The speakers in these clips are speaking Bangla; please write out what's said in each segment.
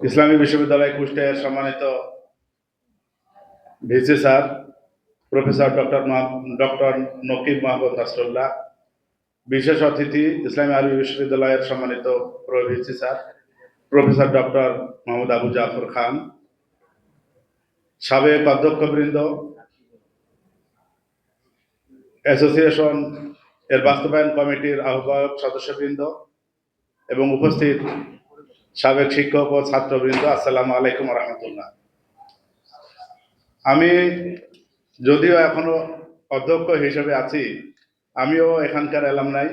ইসলামী বিশ্ববিদ্যালয় কুষ্টিয়ার সম্মানিত VC sir, professor doctor doctor Nakib Mahmud Nasrullah, বিশেষ অতিথি ইসলামী আরবি বিশ্ববিদ্যালয়ের সম্মানিত VC sir, professor doctor Mohammad Abu Jafar Khan, সাবেক অধ্যক্ষবৃন্দ, অ্যাসোসিয়েশন এর বাস্তবায়ন কমিটির আহ্বায়ক সদস্যবৃন্দ এবং উপস্থিত সাবেক শিক্ষক ও ছাত্রবৃন্দ, আসসালামু আলাইকুম রহমতুল্লাহ। আমি যদিও এখনও অধ্যক্ষ হিসেবে আছি, আমিও এখানকার এলাম নাই।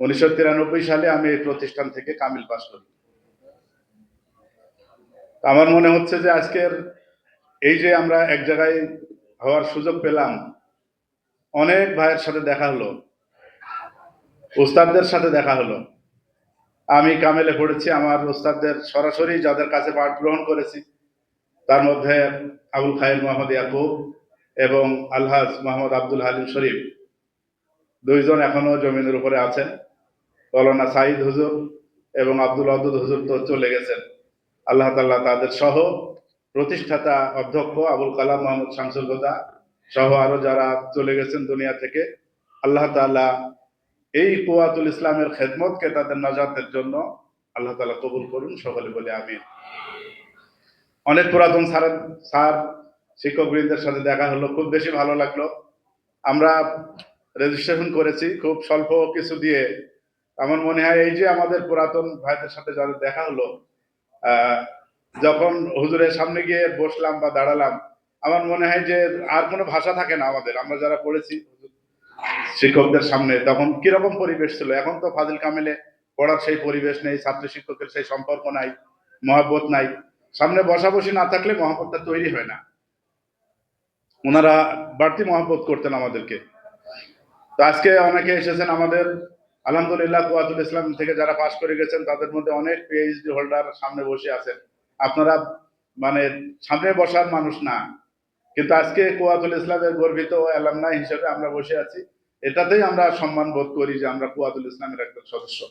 উনিশশো তিরানব্বই সালে আমি এই প্রতিষ্ঠান থেকে কামিল পাশ করি। আমার মনে হচ্ছে যে আজকের এই যে আমরা এক জায়গায় হওয়ার সুযোগ পেলাম, অনেক ভাইয়ের সাথে দেখা হলো, উস্তাদদের সাথে দেখা হলো। আমি কামেলে পড়েছি, আমার উস্তাদদের সরাসরি যাদের কাছে পাঠ গ্রহণ করেছি, তার মধ্যে আবুল খায়ের মোহাম্মদ ইয়াকুব এবং আলহাজ মোহাম্মদ আব্দুল হালিম শরীফ। দুইজন এখনও জমিনের উপরে আছেন। মৌলানা সাইদ হুজুর এবং আব্দুল আব্দুল হুজুর তো চলে গেছেন। আল্লাহ তাল্লাহ তাদের সহ প্রতিষ্ঠাতা অধ্যক্ষ আবুল কালাম মোহাম্মদ শামসুল হুদা সহ আরও যারা চলে গেছেন দুনিয়া থেকে, আল্লাহ তাআলা এই কুয়াতুল ইসলামের খেদমতকে তাদের নাজাতের জন্য আল্লাহ তাআলা কবুল করুন, সকলে বলে আমি অনেক পুরাতন স্যার স্যার শিক্ষকবৃন্দের সাথে দেখা হলো, খুব বেশি ভালো লাগল। আমরা রেজিস্ট্রেশন করেছি, খুব স্বল্প কিছু দিয়ে। আমার মনে হয় এই যে আমাদের পুরাতন ভাইদের সাথে যাদের দেখা হলো যখন হুজুরের সামনে গিয়ে বসলাম বা দাঁড়ালাম, আমার মনে হয় যে আর কোনো ভাষা থাকে না আমাদের। আমরা যারা পড়েছি শিক্ষকদের সামনে তখন কীরকম পরিবেশ ছিল? এখন তো ফাজিল কামেলে পড়ার সেই পরিবেশ নেই, ছাত্র শিক্ষকের সেই সম্পর্ক নাই, মহাব্বত নাই। সামনে বসাবসি না থাকলে মহাব্বতটা তৈরি হয় না। ওনারা বাড়তি মহাব্বত করতেন আমাদেরকে। তো আজকে অনেকে এসেছেন আমাদের, আলহামদুলিল্লাহ কুয়াতুল ইসলাম থেকে যারা পাশ করে গেছেন, তাদের মধ্যে অনেক পিএইচডি হোল্ডার সামনে বসে আছেন। আপনারা মানে সামনে বসার মানুষ না। কিন্তু আজকে কুয়াতুল ইসলামের গর্বিত অ্যালামনাই হিসেবে আমরা বসে আছি। এটাতেই আমরা সম্মান বোধ করি যে আমরা কুয়াতুল ইসলামের একজন সদস্য।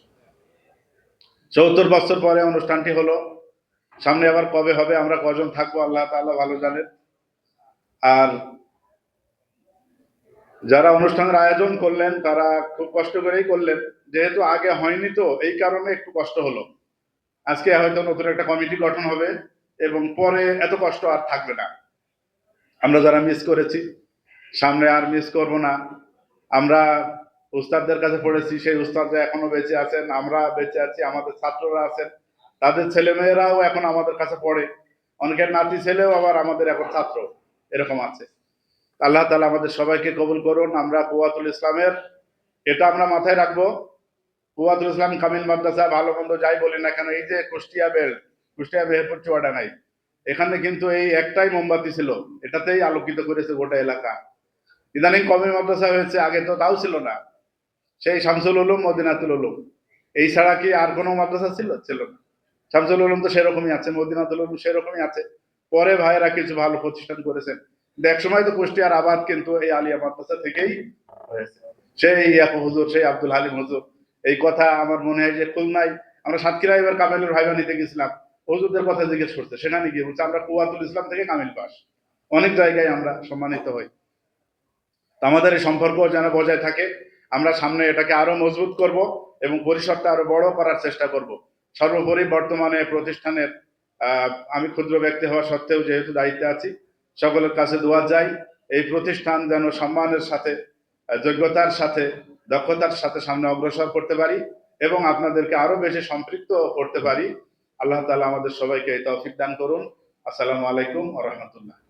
চৌত্তর বছর পরে অনুষ্ঠানটি হলো। সামনে আবার কবে হবে, আমরা কজন থাকব, আল্লাহ তাআলা ভালো জানেন। আর যারা অনুষ্ঠানের আয়োজন করলেন, তারা খুব কষ্ট করেই করলেন। যেহেতু আগে হয়নি তো, এই কারণে একটু কষ্ট হলো। আজকে হয়তো নতুন একটা কমিটি গঠন হবে এবং পরে এত কষ্ট আর থাকবে না। আমরা যারা মিস করেছি, সামনে আর মিস করব না। আমরা উস্তাদদের কাছে পড়েছি, সেই উস্তাদরা এখনও বেঁচে আছেন, আমরা বেঁচে আছি, আমাদের ছাত্ররা আছেন, তাদের ছেলেমেয়েরাও এখন আমাদের কাছে পড়ে। অনেকের নাতি ছেলেও আবার আমাদের এখন ছাত্র, এরকম আছে। আল্লাহ তালা আমাদের সবাইকে কবুল করুন, আমরা কুয়াতুল ইসলামের, এটা আমরা মাথায় রাখব। কুয়াতুল ইসলাম কামিল মাদ্রাসা ভালো মন্দ যাই বলি না কেন, এই যে কুষ্টিয়া বেল্ট কুষ্টিয়া বেহপুর চুয়াডাঙ্গাই এখানে কিন্তু এই একটাই মোমবাতি ছিল। এটাতেই আলোকিত করেছে গোটা এলাকা। ইদানিং কমি মাদ্রাসা হয়েছে, আগে তো তাও ছিল না। সেই শামসুল উলুম, মদিনাতুল উলুম। এই ছাড়া কি আর কোনো মাদ্রাসা ছিল? ছিল না। শামসুল উলুম তো সেরকমই আছে, মদিনাতুল উলুম সেরকমই আছে। পরে ভাইয়েরা কিছু ভালো প্রতিষ্ঠান করেছেন। এক সময় তো কুষ্টিয়ার আবাদ কিন্তু এই আলিয়া মাদ্রাসা থেকেই হয়েছে। সেই ইয়াকু হুজুর, সেই আব্দুল হালিম হুজুর। এই কথা আমার মনে হয় যে খুলনায়, আমরা সাতক্ষীরা এবার কামেলের ভাইবা নিতে গেছিলাম। হুজুরদের কথা জিজ্ঞেস করতে সেখানে গিয়ে বলছে, আমরা কুয়াতুল ইসলাম থেকে কামিল পাস অনেক জায়গায় আমরা সম্মানিত হই। আমাদের এই সম্পর্ক যেন বজায় থাকে, আমরা সামনে এটাকে আরও মজবুত করব এবং পরিসরটা আরও বড় করার চেষ্টা করব। সর্বোপরি বর্তমানে প্রতিষ্ঠানের আমি ক্ষুদ্র ব্যক্তি হওয়া সত্ত্বেও যেহেতু দায়িত্বে আছি, সকলের কাছে দোয়া যাই এই প্রতিষ্ঠান যেন সম্মানের সাথে, যোগ্যতার সাথে, দক্ষতার সাথে সামনে অগ্রসর করতে পারি এবং আপনাদেরকে আরও বেশি সম্পৃক্ত করতে পারি। আল্লাহ তালা আমাদের সবাইকে তৌফিক দান করুন। আসসালামু আলাইকুম রাহমাতুল্লাহ।